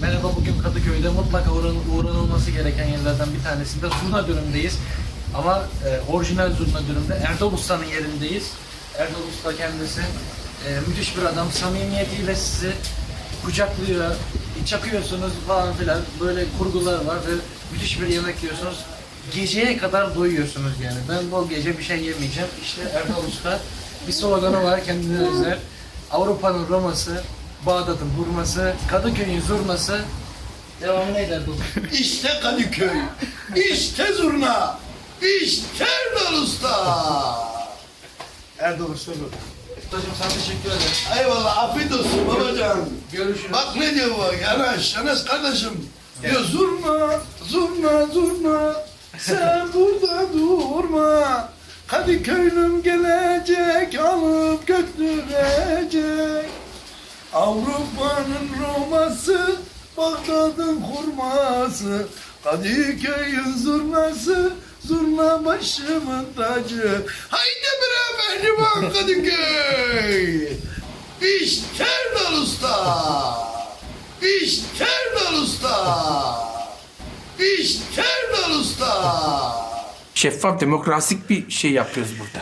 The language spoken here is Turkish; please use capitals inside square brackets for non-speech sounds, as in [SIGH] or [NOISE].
Merhaba bugün Kadıköy'de mutlaka uğran- uğranılması gereken yerlerden bir tanesinde Zurna dürümdeyiz. Ama e, orijinal Zurna dürümde Erdal Usta'nın yerindeyiz. Erdal Usta kendisi e, müthiş bir adam. Samimiyetiyle sizi kucaklıyor, çakıyorsunuz falan filan. Böyle kurgular var ve müthiş bir yemek yiyorsunuz. Geceye kadar doyuyorsunuz yani. Ben bu gece bir şey yemeyeceğim. İşte Erdal Usta bir sloganı var kendine özel. Avrupa'nın Roma'sı, Bağdat'ın hurması, Kadıköy'ün zurnası. Devamı neydi Erdal? [LAUGHS] İşte Kadıköy, işte Zurna, işte Erdal Usta. Erdal Usta bu. Ustacığım sana teşekkür ederim. Eyvallah, afiyet olsun babacan. Görüşürüz. Bak ne diyor bu, Yanaş, Yanaş kardeşim. Diyor zurna, zurna, zurna, sen burada durma. Kadıköylüm gelecek, Avrupa'nın Roma'sı, Bağdat'ın hurması, Kadıköy'ün zurnası, zurna başımın tacı. Haydi beraber liman Kadıköy! İşte Erdal Usta! İşte Erdal Usta! İşte Erdal Usta! Şeffaf demokrasik bir şey yapıyoruz burada.